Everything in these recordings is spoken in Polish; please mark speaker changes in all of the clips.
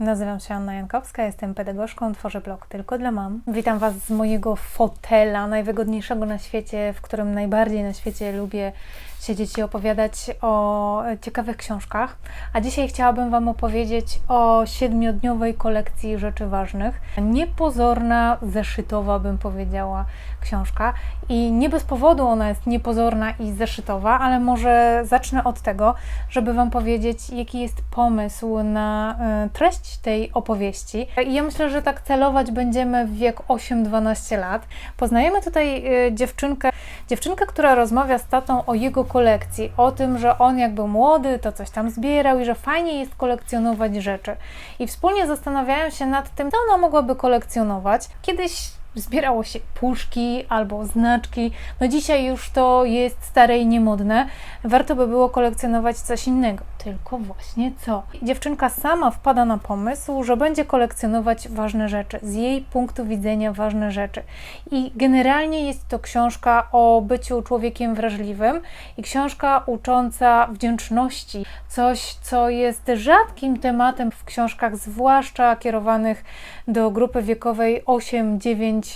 Speaker 1: Nazywam się Anna Jankowska, jestem pedagogzką, tworzę blog tylko dla mam. Witam Was z mojego fotela, najwygodniejszego na świecie, w którym najbardziej na świecie lubię siedzieć i opowiadać o ciekawych książkach. A dzisiaj chciałabym Wam opowiedzieć o siedmiodniowej kolekcji rzeczy ważnych. Niepozorna, zeszytowa bym powiedziała książka i nie bez powodu ona jest niepozorna i zeszytowa, ale może zacznę od tego, żeby Wam powiedzieć, jaki jest pomysł na y, tej opowieści. I ja myślę, że tak celować będziemy w wiek 8-12 lat. Poznajemy tutaj y, dziewczynkę, dziewczynkę, która rozmawia z tatą o jego kolekcji, o tym, że on jak był młody, to coś tam zbierał i że fajnie jest kolekcjonować rzeczy. I wspólnie zastanawiają się nad tym, co ona mogłaby kolekcjonować. Kiedyś zbierało się puszki albo znaczki. No dzisiaj już to jest stare i niemodne. Warto by było kolekcjonować coś innego. Tylko właśnie co? Dziewczynka sama wpada na pomysł, że będzie kolekcjonować ważne rzeczy, z jej punktu widzenia ważne rzeczy. I generalnie jest to książka o byciu człowiekiem wrażliwym i książka ucząca wdzięczności. Coś, co jest rzadkim tematem w książkach, zwłaszcza kierowanych do grupy wiekowej 8-9.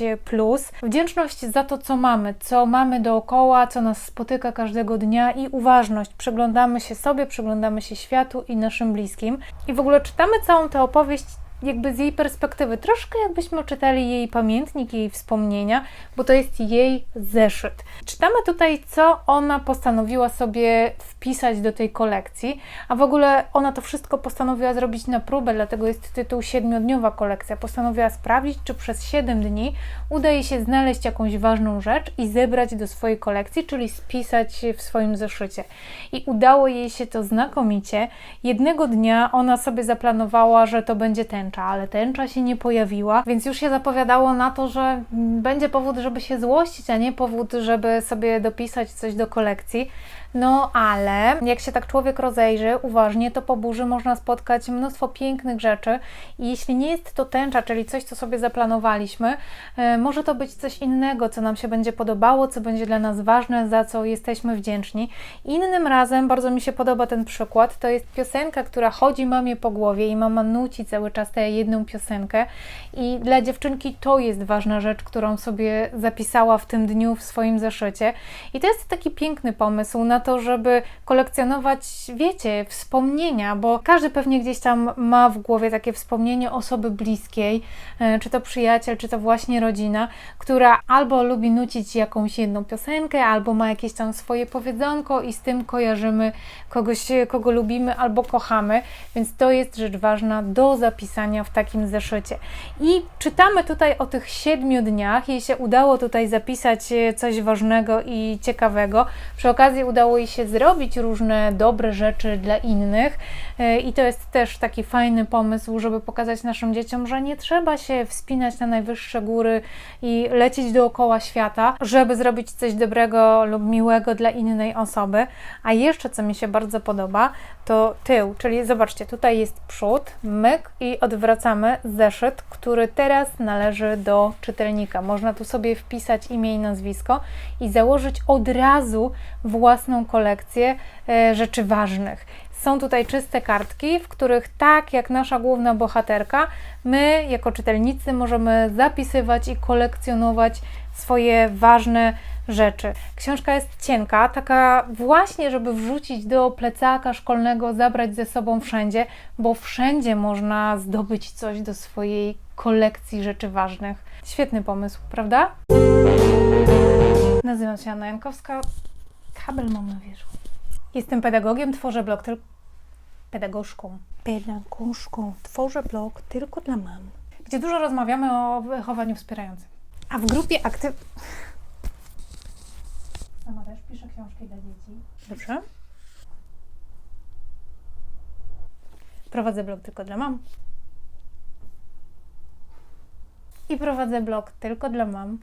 Speaker 1: Wdzięczność za to, co mamy, co mamy dookoła, co nas spotyka każdego dnia i uważność. Przyglądamy się sobie, przyglądamy się światu i naszym bliskim. I w ogóle czytamy całą tę opowieść jakby z jej perspektywy, troszkę jakbyśmy czytali jej pamiętnik, jej wspomnienia, bo to jest jej zeszyt. Czytamy tutaj, co ona postanowiła sobie wpisać do tej kolekcji, a w ogóle ona to wszystko postanowiła zrobić na próbę, dlatego jest tytuł siedmiodniowa kolekcja. Postanowiła sprawdzić, czy przez 7 dni uda jej się znaleźć jakąś ważną rzecz i zebrać do swojej kolekcji, czyli spisać w swoim zeszycie. I udało jej się to znakomicie. Jednego dnia ona sobie zaplanowała, że to będzie ten tęcza, ale tęcza się nie pojawiła, więc już się zapowiadało na to, że będzie powód, żeby się złościć, a nie powód, żeby sobie dopisać coś do kolekcji. No ale jak się tak człowiek rozejrzy uważnie, to po burzy można spotkać mnóstwo pięknych rzeczy. I jeśli nie jest to tęcza, czyli coś, co sobie zaplanowaliśmy, e, może to być coś innego, co nam się będzie podobało, co będzie dla nas ważne, za co jesteśmy wdzięczni. Innym razem bardzo mi się podoba ten przykład, to jest piosenka, która chodzi mamie po głowie i mama nuci cały czas tę jedną piosenkę. I dla dziewczynki to jest ważna rzecz, którą sobie zapisała w tym dniu w swoim zeszycie. I to jest taki piękny pomysł na to, żeby kolekcjonować, wiecie, wspomnienia, bo każdy pewnie gdzieś tam ma w głowie takie wspomnienie osoby bliskiej, e, czy to przyjaciel, czy to właśnie rodzina, która albo lubi nucić jakąś jedną piosenkę, albo ma jakieś tam swoje powiedzonko i z tym kojarzymy kogoś, kogo lubimy albo kochamy, więc to jest rzecz ważna do zapisania w takim zeszycie. I czytamy tutaj o tych siedmiu dniach. Jej się udało tutaj zapisać e, coś ważnego i ciekawego. Przy okazji udało jej się zrobić różne dobre rzeczy dla innych, e, i to jest też taki fajny pomysł, żeby pokazać naszym dzieciom, że nie trzeba się wspinać na najwyższe góry i lecieć dookoła świata, żeby zrobić coś dobrego lub miłego dla innej osoby. A jeszcze co mi się bardzo podoba, to tył, czyli zobaczcie, tutaj jest przód, myk i odwracamy zeszyt, który teraz należy do czytelnika. Można tu sobie wpisać imię i nazwisko i założyć od razu własną kolekcję e, rzeczy ważnych. Są tutaj czyste kartki, w których tak jak nasza główna bohaterka, my jako czytelnicy możemy zapisywać i kolekcjonować swoje ważne rzeczy. Książka jest cienka, taka właśnie, żeby wrzucić do plecaka szkolnego, zabrać ze sobą wszędzie, bo wszędzie można zdobyć coś do swojej kolekcji rzeczy ważnych. Świetny pomysł, prawda? Nazywam się Anna Jankowska. Kabel mam na wierzchu. Jestem pedagogiem, tworzę blog tylko pedagogzką. Pedagogzką. Tworzę blog tylko dla mam. Gdzie dużo rozmawiamy o wychowaniu wspierającym. A w grupie aktyw... Sama też pisze książki dla dzieci. Dobrze. Prowadzę blog tylko dla mam. I prowadzę blog tylko dla mam.